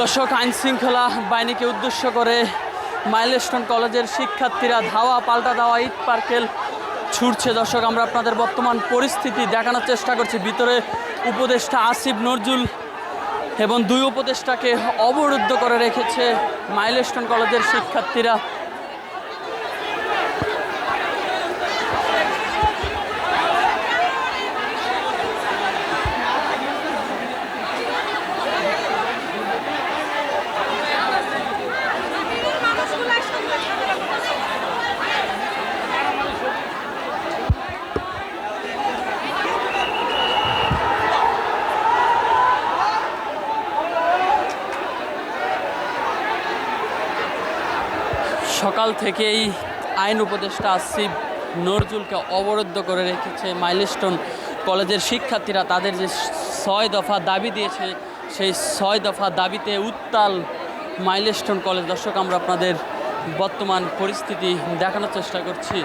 দর্শক, আইন শৃঙ্খলা বাহিনীকে উদ্দেশ্য করে মাইলস্টোন কলেজের শিক্ষার্থীরা ধাওয়া পাল্টা দেওয়া ইট পার্কেল ছুটছে। দর্শক, আমরা আপনাদের বর্তমান পরিস্থিতি দেখানোর চেষ্টা করছি। ভিতরে উপদেষ্টা আসিফ নজরুল এবং দুই উপদেষ্টাকে অবরুদ্ধ করে রেখেছে মাইলস্টোন কলেজের শিক্ষার্থীরা। সকাল থেকেই আইন উপদেষ্টা আসিফ নজরুলকে অবরুদ্ধ করে রেখেছে মাইলস্টোন কলেজের শিক্ষার্থীরা। তাদের যে ছয় দফা দাবি দিয়েছে, সেই ছয় দফা দাবিতে উত্তাল মাইলস্টোন কলেজ। দর্শক, আমরা আপনাদের বর্তমান পরিস্থিতি দেখানোর চেষ্টা করছি।